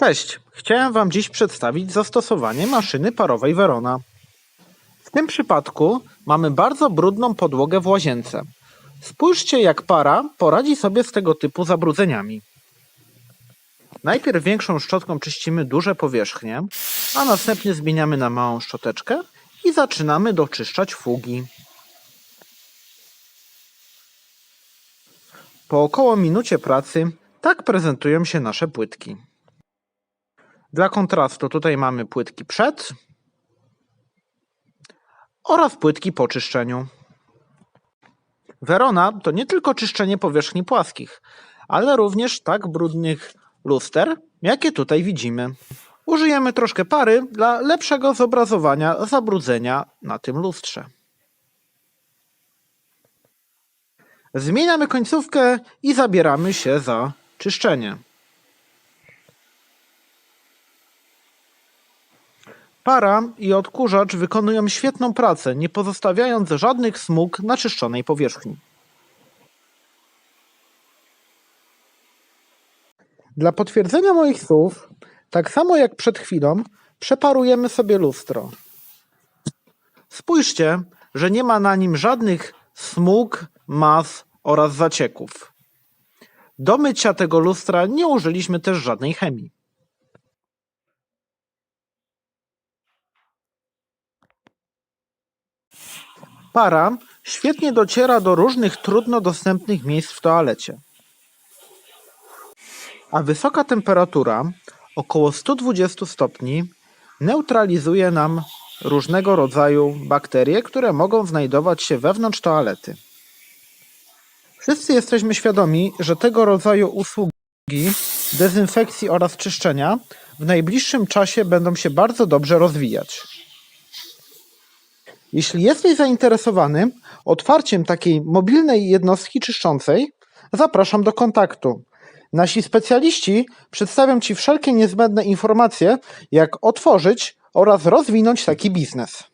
Cześć, chciałem Wam dziś przedstawić zastosowanie maszyny parowej Verona. W tym przypadku mamy bardzo brudną podłogę w łazience. Spójrzcie jak para poradzi sobie z tego typu zabrudzeniami. Najpierw większą szczotką czyścimy duże powierzchnie, a następnie zmieniamy na małą szczoteczkę i zaczynamy doczyszczać fugi. Po około minucie pracy tak prezentują się nasze płytki. Dla kontrastu tutaj mamy płytki przed oraz płytki po czyszczeniu. Verona to nie tylko czyszczenie powierzchni płaskich, ale również tak brudnych luster, jakie tutaj widzimy. Użyjemy troszkę pary dla lepszego zobrazowania zabrudzenia na tym lustrze. Zmieniamy końcówkę i zabieramy się za czyszczenie. Para i odkurzacz wykonują świetną pracę, nie pozostawiając żadnych smug na czyszczonej powierzchni. Dla potwierdzenia moich słów, tak samo jak przed chwilą, przeparujemy sobie lustro. Spójrzcie, że nie ma na nim żadnych smug, mas oraz zacieków. Do mycia tego lustra nie użyliśmy też żadnej chemii. Para świetnie dociera do różnych trudno dostępnych miejsc w toalecie. A wysoka temperatura, około 120 stopni, neutralizuje nam różnego rodzaju bakterie, które mogą znajdować się wewnątrz toalety. Wszyscy jesteśmy świadomi, że tego rodzaju usługi dezynfekcji oraz czyszczenia w najbliższym czasie będą się bardzo dobrze rozwijać. Jeśli jesteś zainteresowany otwarciem takiej mobilnej jednostki czyszczącej, zapraszam do kontaktu. Nasi specjaliści przedstawią Ci wszelkie niezbędne informacje, jak otworzyć oraz rozwinąć taki biznes.